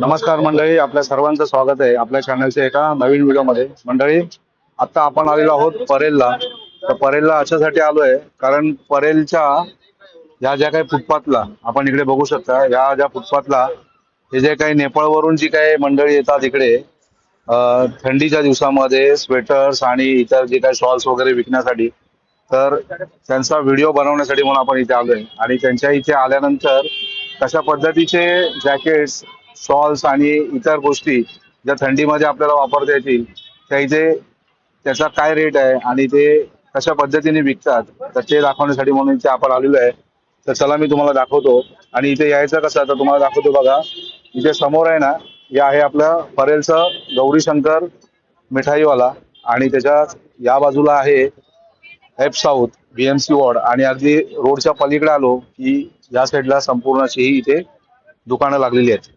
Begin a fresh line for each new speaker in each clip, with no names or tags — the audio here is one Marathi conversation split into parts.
नमस्कार मंडळी आपल्या सर्वांचं स्वागत आहे आपल्या चॅनलच्या एका नवीन व्हिडिओमध्ये. मंडळी आता आपण आलेलो आहोत परेलला. तर परेलला अशासाठी आलोय कारण परेलच्या ह्या ज्या काही फुटपाथला आपण इकडे बघू शकता ह्या ज्या फुटपाथला हे जे काही नेपाळवरून जी काही मंडळी येतात इकडे थंडीच्या दिवसामध्ये स्वेटर्स आणि इतर जे काही शॉल्स वगैरे विकण्यासाठी तर त्यांचा व्हिडिओ बनवण्यासाठी म्हणून आपण इथे आलोय. आणि त्यांच्या इथे आल्यानंतर कशा पद्धतीचे जॅकेट्स सॉल्स आणि इतर गोष्टी ज्या थंडीमध्ये आपल्याला वापरता येतील त्या इथे त्याचा काय रेट आहे आणि ते कशा पद्धतीने विकतात तर ते दाखवण्यासाठी म्हणून इथे आपण आलेलो आहे. तर चला मी तुम्हाला दाखवतो. आणि इथे यायचं कसं तर तुम्हाला दाखवतो बघा. इथे समोर आहे ना हे आहे आपलं परेलचं गौरीशंकर मिठाईवाला. आणि त्याच्या या बाजूला आहे एफ साऊथ बीएमसी वॉर्ड आणि अगदी रोडच्या पलीकडे आलो की या साईडला संपूर्ण अशी ही इथे दुकानं लागलेली आहेत.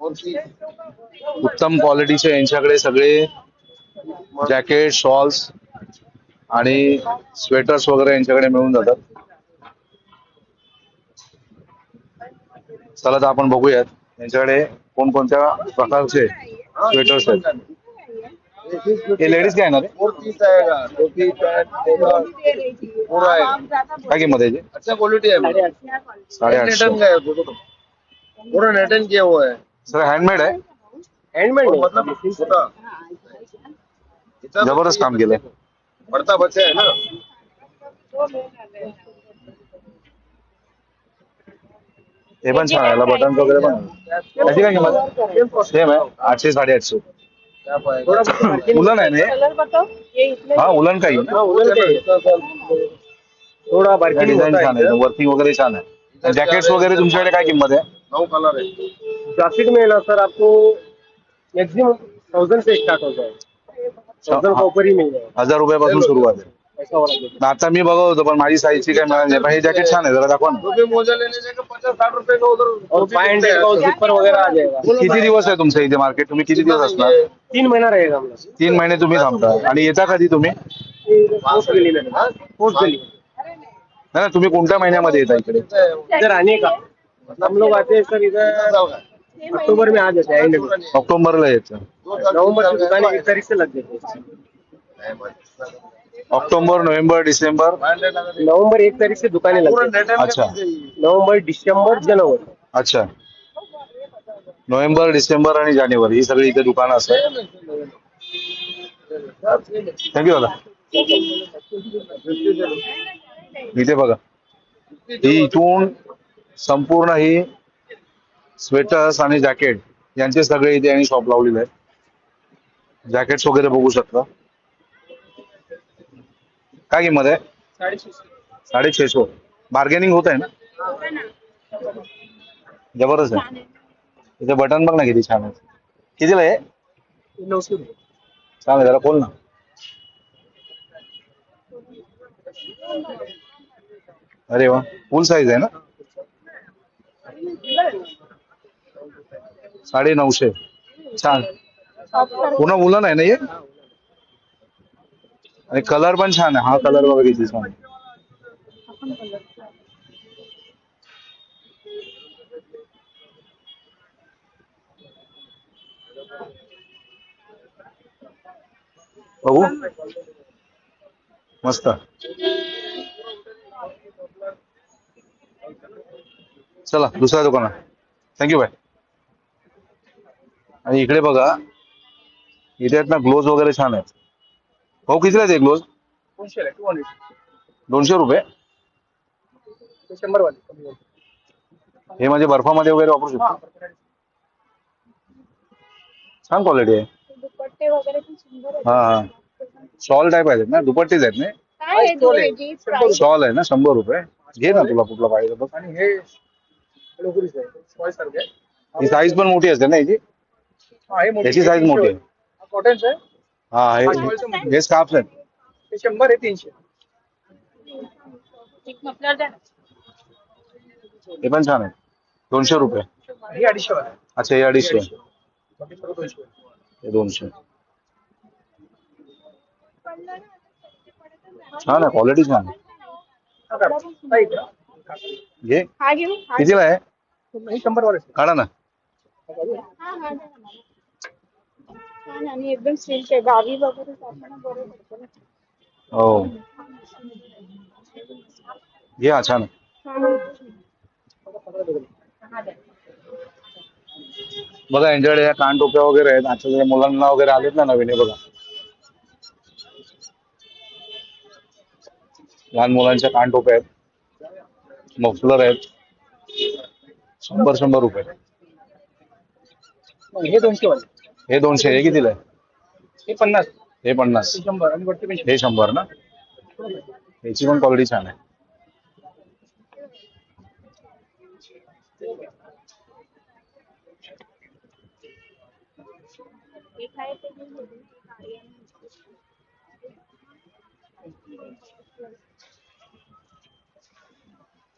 उत्तम क्वालिटीचे यांच्याकडे सगळे जॅकेट शॉल्स आणि स्वेटर्स वगैरे यांच्याकडे मिळून जातात. चला तर आपण बघूयात यांच्याकडे कोणकोणत्या प्रकारचे स्वेटर्स आहेत. हे लेडीज काय येणार
है
काय किंमत आहे?
अच्छा क्वालिटी
साडे आठशे
पूरा नेटन किया हुआ है
सर हँडमेड आहे.
हैंडमेड मतलब छोटा. इतना
जबरदस्त काम केलंय.
बढ़ता बच्चा है ना.
हे पण छान आहे. याला बटन वगैरे पण आहे. याची काय किंमत सेम आहे. आठशे साडेआठशे.
क्या पाएगा
उलन आहे ना हे?
कलर बताओ ये इसमें
हा उलन काही.
थोड़ा
डिझाईन छान आहे. वर्किंग वगैरे छान आहे. जॅकेट्स वगैरे तुमच्याकडे काय किंमत आहे?
नौ कलर है
क्लासिक में ना सर आपको मैक्सिमम थाउजेंड से स्टार्ट हो जाएगा। थाउजेंड का ऊपर ही मिल जाएगा।
हजार रुपयापासून सुरुवात आहे.
ऐसा वाला देखो
आता मी बघत होतो पण माझी साईजची काय मिळाली नाही पण हे जॅकेट छान आहे जरा दाखवा ना.
तो भी मोजा लेने जाएगा पचास साठ रुपए का उधर
और फाइव हंड्रेड का जिपर वगैरह आ जाएगा
किती दिवस आहे तुमचं इथे मार्केट तुम्ही किती दिवस असणार?
तीन महीना रहेगा हम लोग
तीन महिने तुम्ही थांबता. आणि येता कधी तुम्ही?
पोस्ट गली में पोस्ट गली
नाही ना, तुम्ही कोणत्या महिन्यामध्ये येता इकडे?
इधर आने का हम लोग आते हैं सर इधर. अक्टूबर में आ जाते हैं एंड में
ऑक्टोबरला येतं.
नवंबर की दुकान एक तारीख से लग जाते हैं
ऑक्टोबर नोव्हेंबर डिसेंबर?
नवंबर एक तारीख से दुकानें लग जाती
अच्छा.
नवंबर दिसंबर जनवरी.
अच्छा. नोव्हेंबर डिसेंबर आणि जानेवारी ही सगळी इथे दुकानं असतात. थँक्यू दादा. इथे बघा. ही इथून संपूर्ण ही स्वेटर्स आणि जॅकेट यांचे सगळे इथे आणि शॉप लावलेले आहेत. जॅकेट्स वगैरे बघू शकता. काय किंमत आहे? साडे छेशो बार्गेनिंग होत आहे ना? जबरदस्त आहे. इथे बटन बघ ना किती छान आहे. कितीला आहे? छान आहे जरा खोल ना. अरे वा फुल साईज आहे ना? साडे नऊशे छान पूर्ण उलन आहे ना, हे आणि कलर पण छान आहे हा, कलर वगैरे किती छान आहे मस्त। चला दुसऱ्या दुकानात थँक्यू बाय आणि इकडे बघा इथे आहेत ना ग्लोज वगैरे छान आहेत. भाऊ कितीला ते ग्लोज दोनशे रुपये? हे म्हणजे बर्फामध्ये वगैरे वापरू शकतो? छान क्वालिटी आहे.
दुपट्टे वगैरे पण सुंदर आहेत.
हा हा. शॉल टाईप आहेत ना? दुपट्टीच आहेत ना? शॉल आहे ना? शंभर रुपये. घे ना तुला कुठला पाहिजे बघ.
आणि हे
ही साईज पण मोठी असते ना याची?
हा हे मोठी
याची साईज मोठी आहे
कॉटनचं आहे
हा। हे हे। स्कार्फ आहेत
हे। शंभर आहे तीनशे
एक मफलर द्या ना.
हे पण छान आहे दोनशे रुपये।
हे अडीचशे वाला आहे.
अच्छा हे अडीचशे
बाकी सर्व दोनशे आहे.
हे। दोनशे छान आहे क्वालिटी छान आहे।
हा का? हा इकडं.
घे
हा घेऊ हा
कितीला आहे?
हे शंभर वाले
काढा ना.
हा हा द्या ना मला. छान आणि एकदम सिल्क आहे गावी वगैरे जाताना बरं पडतं ना.
हो. हा छान. आहे.
हा, हा.
बघा यांच्याकडे या कान टोप्या वगैरे आहेत. आजच्या ज्या मुलांना वगैरे आलेत ना नवीन हे बघा. लहान मुलांच्या कान टोप्या आहेत. मफलर आहेत. शंभर शंभर रुपये.
हे दोनशे वाले.
हे दोनशे हे कितीला आहे?
हे पन्नास.
हे पन्नास.
हे शंभर आणि वरती
हे शंभर ना? याची पण क्वालिटी छान आहे.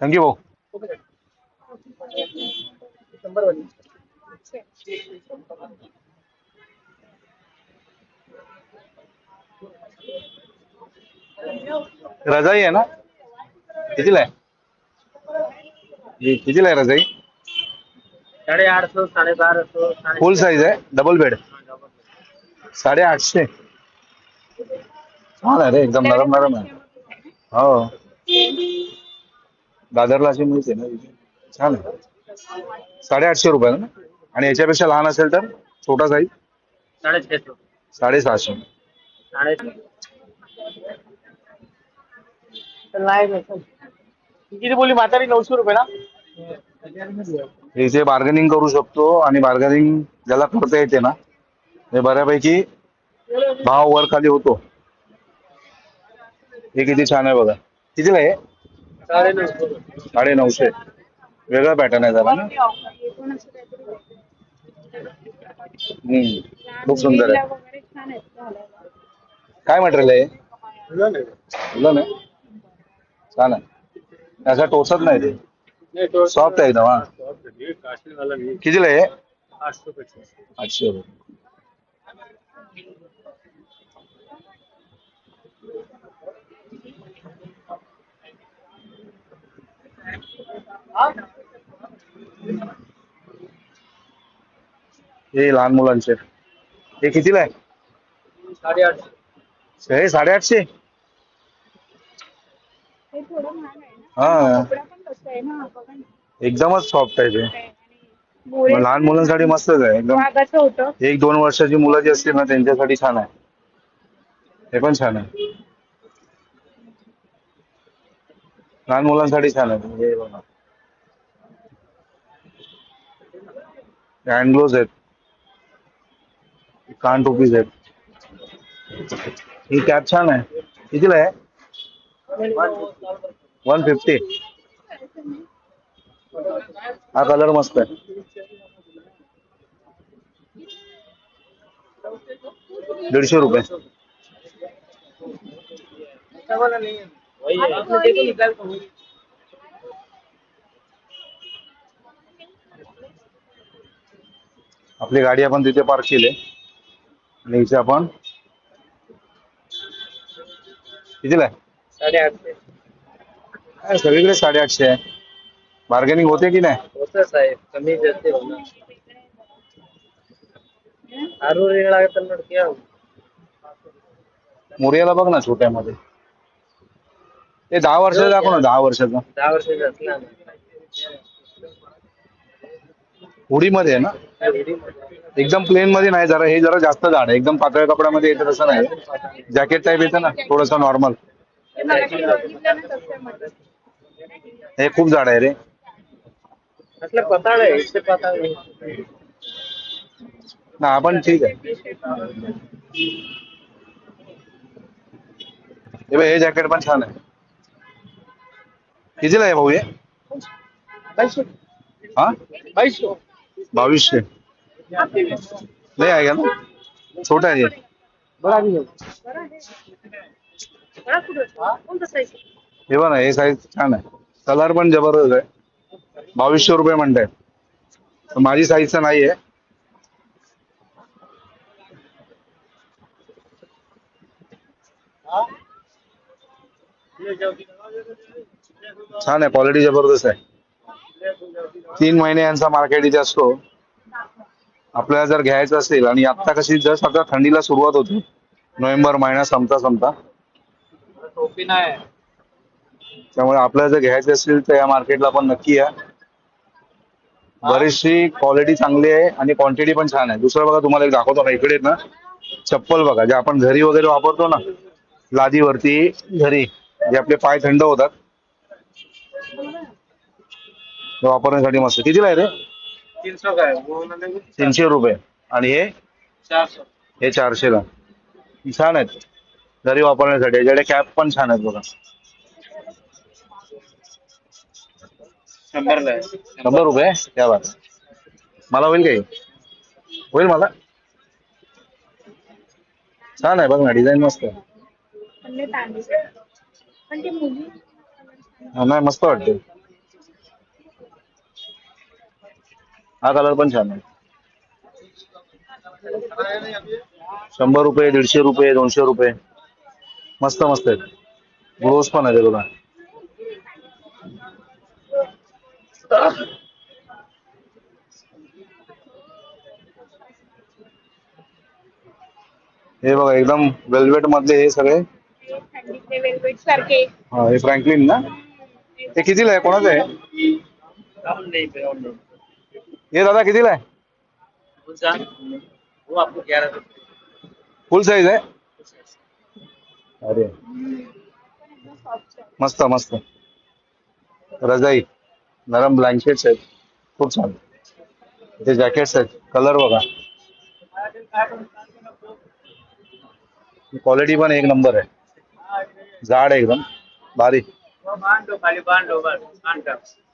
थँक्यू भाऊ
शंभर वाली
रजाई आहे ना? कितीला आहे? कितीला आहे रजाई?
साडे आठशे साडे बाराशे साडे
फुल साईज आहे डबल बेड साडे आठशे छान आहे रे एकदम नरम नरम आहे. हो. दादरला अशी मिळते ना छान आहे. साडे आठशे रुपये ना? आणि याच्यापेक्षा लहान असेल तर छोटा साईज
साडे छेशे
साडेसहाशे
साडे नाही किती बोली म्हातारी नऊशे रुपये ना?
इथे बार्गेनिंग करू शकतो आणि बार्गेनिंग ज्याला करता येते ना ते बऱ्यापैकी भाव वर खाली होतो. हे किती छान आहे बघा. कितीला आहे?
साडे नऊशे
साडे नऊशे वेगळा पॅटर्न आहे जरा ना. हम्म. खूप सुंदर आहे. काय मटेरियल आहे फुलं नाही? आहे असं टोचत नाही ते. सॉफ्ट आहे एकदम हा. कितीला आहे आठशे रुपये. हे लहान मुलांचे. हे कितीला आहे?
साडे आठशे
हे साडेआठशे?
हे
हा. एकदमच सॉफ्ट आहे ते. लहान मुलांसाठी मस्तच आहे एकदम. एक दोन वर्षाची मुलं जी असतील ना त्यांच्यासाठी छान आहे. हे पण छान आहे. लहान मुलांसाठी छान आहे. हे हँड आहेत. कान टोपीज आहेत. ही कॅप छान आहे. कितीला आहे? One fifty. हा, कलर मस्त आहे दीडशे रुपये आपली गाडी आपण तिथे पार्क आहे. आणि इथे आपण कितीला आहे?
साडे आठशे
काय सगळीकडे साडेआठशे आहे. बार्गेनिंग होते की नाही?
होतं साहेब कमी जास्त होणार
मोरियाला बघ ना छोट्यामध्ये. ते दहा वर्षाचं दाखव ना दहा वर्षाचं.
दहा वर्षाचा असला
हुडीमध्ये आहे ना? एकदम प्लेन मध्ये नाही जरा हे जरा जास्त जाड आहे. एकदम पातळ कपड्यामध्ये येतं तसं नाही. जॅकेट टाईप येतं ना थोडस नॉर्मल हे खूप जाड आहे रे.
पताळ आहे पताळ नाही
ना ठीक आहे. हे बघ, हे जॅकेट पण छान आहे. कितीला आहे भाऊ हे?
बाईसशे
हा?
बाईसशे
बावीसशे. नाही आहे का ना? छोटा आहे हे.
बडा भी है
हे बघ ना हे साईज छान आहे. कलर पण जबरदस्त आहे. बावीसशे रुपये म्हणताय. तर माझी साईजचं नाही आहे छान आहे क्वालिटी जबरदस्त आहे. तीन महिने यांचा मार्केट इथे असतो. आपल्याला जर घ्यायचं असेल आणि आता कशी जस्ट आता थंडीला सुरुवात होती. नोव्हेंबर महिना संपता संपता.
टोपी नाही
त्यामुळे आपल्याला जर घ्यायचं असेल तर या मार्केटला पण नक्की या. बरीचशी क्वालिटी चांगली आहे आणि क्वांटिटी पण छान आहे. दुसरं बघा तुम्हाला एक दाखवतो ना इकडे ना. चप्पल बघा जे आपण घरी वगैरे वापरतो ना लादीवरती घरी जे आपले पाय थंड होतात. ते वापरण्यासाठी मस्त. कितीला आहे रे? तीनशे रुपये आणि हे? हे चारशेला. छान आहेत. घरी वापरण्यासाठी. याच्याकडे कॅप पण छान आहेत बघा. शंभर रुपये. त्या बात मला होईल काही? होईल मला? छान आहे बघ ना डिझाईन मस्त आहे. हा, नाही मस्त वाटते हा कलर पण छान आहे. शंभर रुपये दीडशे रुपये दोनशे रुपये. मस्त मस्त आहेत. ग्लोव्स पण आहेत हे बघा. हे बघा एकदम वेल्वेट मधले हे सगळे.
वेलवेट सारखे.
हा, हे फ्रँकलिन ना? हे कितीला आहे? कोणाचं आहे? हे दादा कितीला आहे? फुल साईज आहे? अरे। मस्त मस्त रजाई नरम ब्लँकेट्स आहेत. खूप छान. ते जॅकेट्स आहेत. कलर बघा. क्वालिटी पण एक नंबर आहे. जाड एकदम.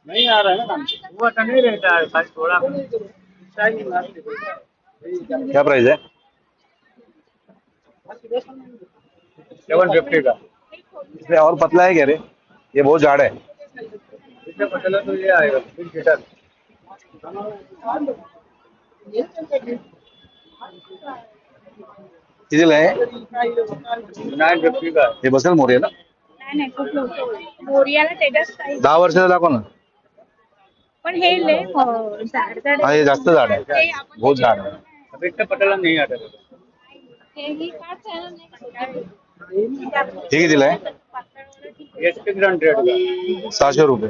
नहीं आ रहा है ना वो तो नहीं रहता है थोड़ा.
क्या प्राइस है
सेवन फिफ्टी का।
इसमें और पतला है क्या रे? ये बहुत जाड़ है।
इससे पतला तो ये आएगा तीन सीटर
कितीला आहे
नाइन फिफ्टी का।
हे बसेल मोरे ना? दहा वर्षाचा दाखव ना
पण हे लय अं, जाड जाड
हा हे जास्त जाड आहे. बहुत जाड आहे.
अब इतना पतला नहीं आता.
हेही नाही
हे
ठीक
सिक्स हंड्रेड का
सहाशे रुपये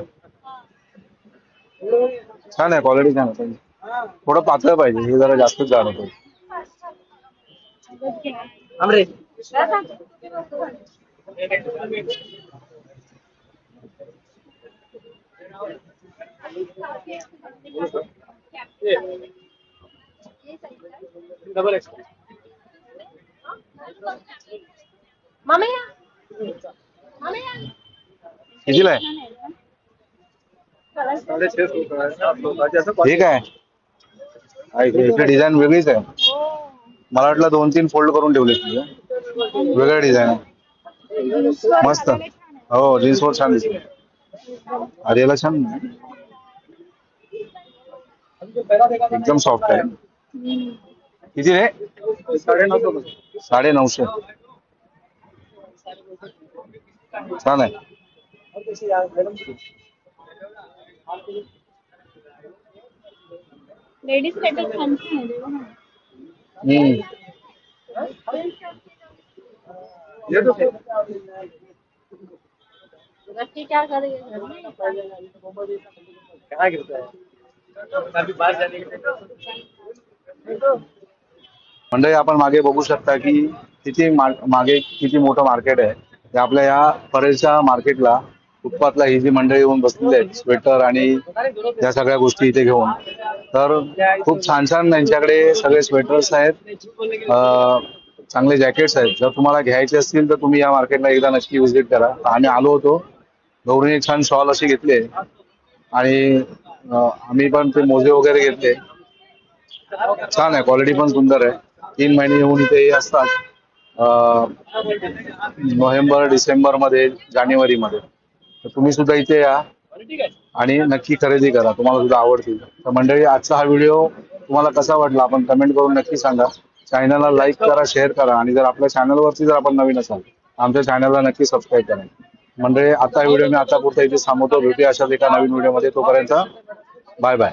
छान आहे क्वालिटी छान आहे थोडं पातळ पाहिजे हे जरा जास्त जाड होतं.
हमरे डबल एक्स
कितीला आहे
साढ़े छह सौ का है। सात सौ का जैसा
हे काय हा, इकडे इकडे डिझाईन वेगळीच आहे
हो.
मला वाटलं दोन तीन फोल्ड करून ठेवले तुझे। वेगळं डिझाईन आहे।
जीन्सवर
मस्त।
घालायला छान आहे.
हो जीन्स वर छान दिसते। अरे याला छान एकदम सॉफ्ट आहे.
हम्म.
किती रे?
साढ़े नौ सौ का
साडे नऊशे छान आहे
लेडीज़ छान आहे
हम्म.
ये तो
क्या करेंगे घर में?
कहाँ गिरता है अभी बाहर जाने के
मंडळी आपण मागे बघू शकता की किती मागे किती मोठं मार्केट आहे आपल्या या परेलच्या मार्केटला उत्पातला ही जी मंडळी येऊन बसलेली आहेत स्वेटर आणि या सगळ्या गोष्टी इथे घेऊन तर खूप छान छान त्यांच्याकडे सगळे स्वेटर्स आहेत चांगले जॅकेट्स आहेत जर तुम्हाला घ्यायचे असतील तर तुम्ही या मार्केटला एकदा नक्की व्हिजिट करा. आम्ही आलो होतो गौरीने एक छान शॉल असे घेतले आणि आम्ही पण ते मोजे वगैरे घेतले. छान आहे क्वालिटी पण सुंदर आहे तीन महिने येऊन इथे हे असतात. नोव्हेंबर डिसेंबरमध्ये जानेवारी मध्ये तर तुम्ही सुद्धा इथे या आणि नक्की खरेदी करा. तुम्हाला सुद्धा आवडतील. तर मंडळी आजचा हा व्हिडिओ तुम्हाला कसा वाटला? आपण कमेंट करून नक्की सांगा. चॅनलला लाईक करा शेअर करा. आणि जर आपल्या चॅनलवरती जर आपण नवीन असाल आमच्या चॅनलला नक्की सबस्क्राईब करा. मंडळी आता व्हिडिओ मी आता पुरता इथे सांगतो भेटूया अशाच एका नवीन व्हिडिओमध्ये. तोपर्यंत बाय बाय